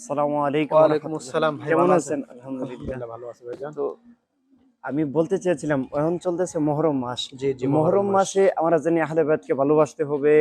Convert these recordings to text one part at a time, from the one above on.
আসসালামু আলাইকুম ওয়ালাইকুম রাহমাতুল্লাহ। আসসালাম কেমন আছেন? আলহামদুলিল্লাহ। ভালো আছে ভাইজান। তো আমি বলতে চেয়েছিলাম এখন চলতেছে মহরম মাস। জি জি মহরম মাসে। আমরা জানি আহলে বাইতকে ভালোবাসতে হবে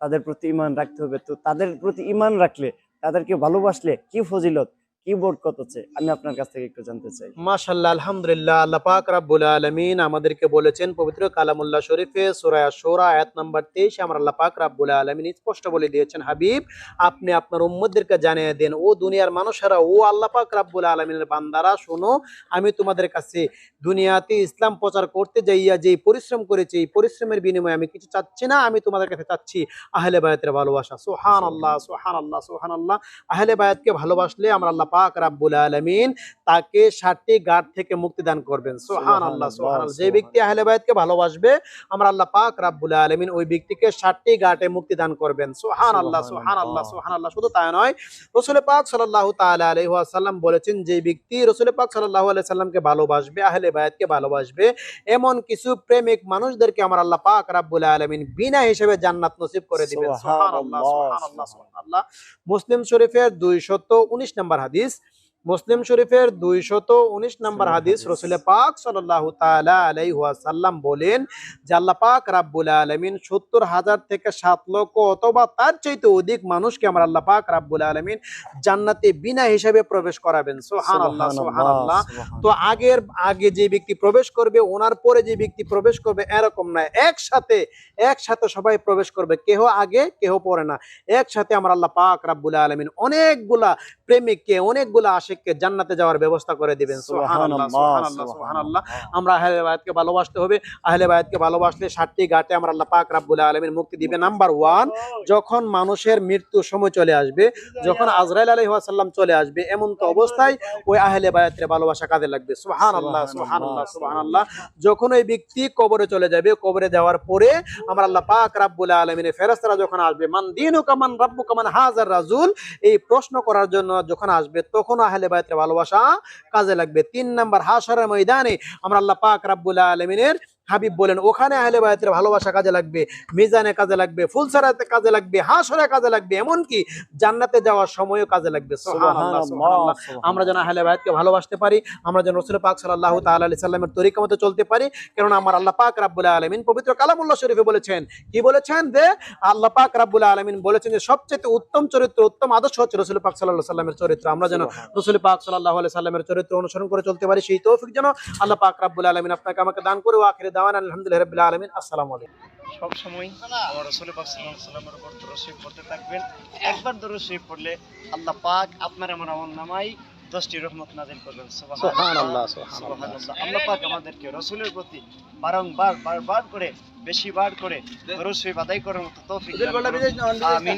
তাদের প্রতি ইমান রাখতে হবে। তো তাদের প্রতি ইমান রাখলে তাদেরকে ভালোবাসলে কি ফজিলত? কি বরকত আছে? আমি আপনার কাছ থেকে একটু জানতে চাই। মাশাআল্লাহ, আলহামদুলিল্লাহ, আল্লাহ পাক রাব্বুল আলামিন আমাদেরকে বলেছেন, পবিত্র কালামুল্লাহ শরীফে সূরা শোরা আয়াত নাম্বার 23 আমার আল্লাহ পাক রাব্বুল আলামিন স্পষ্ট বলে দিয়েছেন, হাবিব, আপনি আপনার উম্মতদেরকে জানিয়ে দেন, ও দুনিয়ার মানুষেরা, ও আল্লাহ পাক রাব্বুল আলামিনের বান্দারা, শোনো, আমি তোমাদের কাছে দুনিয়াতে ইসলাম প্রচার করতে যাইয়া যেই পরিশ্রম করেছি, এই পরিশ্রমের বিনিময়ে আমি কিছু চাচ্ছি না, আমি তোমাদের কাছে চাচ্ছি আহলে বায়াতের ভালোবাসা। সুবহানাল্লাহ সুবহানাল্লাহ সুবহানাল্লাহ, আহলে বায়াতকে ভালোবাসলে আমরা আল্লাহ পাক রাব্বুল আলামিন তাকে ষাটটি গাঢ় থেকে মুক্তি দান করবেন। সুবহানাল্লাহ সুবহানাল্লাহ যে ব্যক্তি আহলে বায়াতকে ভালোবাসবে আমরা আল্লাহ পাক রাব্বুল আলামিন ওই ব্যক্তিকে ষাটটি গাঁটে মুক্তি দান করবেন। সুবহানাল্লাহ সুবহানাল্লাহ। সুবহানাল্লাহ শুধু তাই নয় রাসূল পাক সাল্লাল্লাহু তাআলা আলাইহি ওয়াসাল্লাম বলেছেন যে ব্যক্তি রাসূল পাক সাল্লাল্লাহু আলাইহি সাল্লামকে ভালোবাসবে আহলে বায়াতকে ভালোবাসবে এমন কিছু প্রেমিক মানুষদেরকে আমার আল্লাহ পাক রাব্বুল আলামিন বিনা হিসেবে জান্নাত নসিব করে দিবেন। সোহান আল্লাহ সোহান আল্লাহ সুবহানাল্লাহ সুবহানাল্লাহ। মুসলিম শরীফের 219 নম্বর হাদিস is মুসলিম শরীফের দুইশত উনিশ নম্বর হাদিস রসুল পাক সাল্লাহ তালা বলেন যে আল্লাহ পাক রাব্বুল আলমিন সত্তর হাজার থেকে সাত লক্ষ অথবা তার চাইতে অধিক মানুষকে আমার আল্লাহ পাক রাব্বুল আলমিন জান্নাতে বিনা হিসাবে প্রবেশ করাবেন। সোহান আল্লাহ সোহান আল্লাহ তো আগের আগে যে ব্যক্তি প্রবেশ করবে ওনার পরে যে ব্যক্তি প্রবেশ করবে এরকম নয় একসাথে একসাথে সবাই প্রবেশ করবে। কেহ আগে কেহ পরে না। একসাথে আমার আল্লাহ পাক রাব্বুল আলমিন অনেকগুলা প্রেমিককে অনেকগুলা আশিককে জান্নাতে যাওয়ার ব্যবস্থা করে দিবেন। আমরা আহলে বায়াতকে ভালোবাসতে হবে। আহলে বায়াতকে ভালোবাসলে ষাটটি ঘাটে আমরা আল্লাহ পাক রাব্বুল আলামিন মুক্তি দিবে নাম্বার ওয়ান যখন মানুষের মৃত্যু সময় চলে আসবে যখন আজরাইল আলাইহি ওয়াসাল্লাম চলে আসবে এমন তো অবস্থায় ওই আহলে বায়াতের ভালোবাসা কাজে লাগবে। সুবহানাল্লাহ সুবহানাল্লাহ সুবহানাল্লাহ। যখন ওই ব্যক্তি কবরে চলে যাবে কবরে যাওয়ার পরে আমরা আল্লাহ পাক রাব্বুল আলামিনের ফেরেশতারা যখন আসবে মান দিনুকা মান রাব্বুকা মান হাজার রাজুল? এই প্রশ্ন করার জন্য যখন আসবে তখন আহলে বায়াতের ভালোবাসা কাজে লাগবে। তিন নাম্বার হাসরের ময়দানে আমরা আল্লাহ পাক রাব্বুল আলামিনের হাবিব বলেন ওখানে আহলে বায়াতের ভালোবাসা কাজে লাগবে মিজানে কাজে লাগবে ফুলসারাতে কাজে লাগবে হাসরে কাজে লাগবে এমনকি জান্নাতে যাওয়ার সময়ও কাজে লাগবে। আমরা যেন আহলে বায়াতকে ভালোবাসতে পারি আমরা যেন রসুল পাক সাল্লাল্লাহু তাআলা আলাইহি সাল্লামের তরিকা মতো চলতে পারি কেননা আমার আল্লাহ পাক রাব্বুল আলামিন পবিত্র কালামুল্লাহ শরীফে বলেছেন কি বলেছেন যে আল্লাহ পাক রাব্বুল আলামিন বলেছেন যে সবচেয়ে উত্তম চরিত্র উত্তম আদর্শ হচ্ছে রসুল পাক সাল্লাল্লাহু সাল্লামের চরিত্র। আমরা যেন রসুল পাক সাল্লাল্লাহু আলাইহি সাল্লামের চরিত্র অনুসরণ করে চলতে পারি সেই তৌফিক যেন আল্লাহ পাক রাব্বুল আলামিন আপনাকে আমাকে দান করে আখিরে দাওয়ান আলহামদুলিল্লাহি রাব্বিল আলামিন আসসালামু আলাইকুম। সব সময় আমার রসুল পাক সাল্লাল্লাহু আলাইহি সাল্লামের উপর দরুদ পড়তে থাকবেন। একবার দরুদ পড়লে আল্লাহ পাক আপনার আমার আমল নামাই দশটি রহমত নাজিল করবেন। সুবহানাল্লাহ, সুবহানাল্লাহ সুবহানাল্লাহ। সুবহানাল্লাহ। আল্লাহ পাক আমাদেরকে রসুলের প্রতি বারংবার বারবার করে বেশি বার করে দরুদ শরীফ আদায় করার মতো তৌফিক আমিন।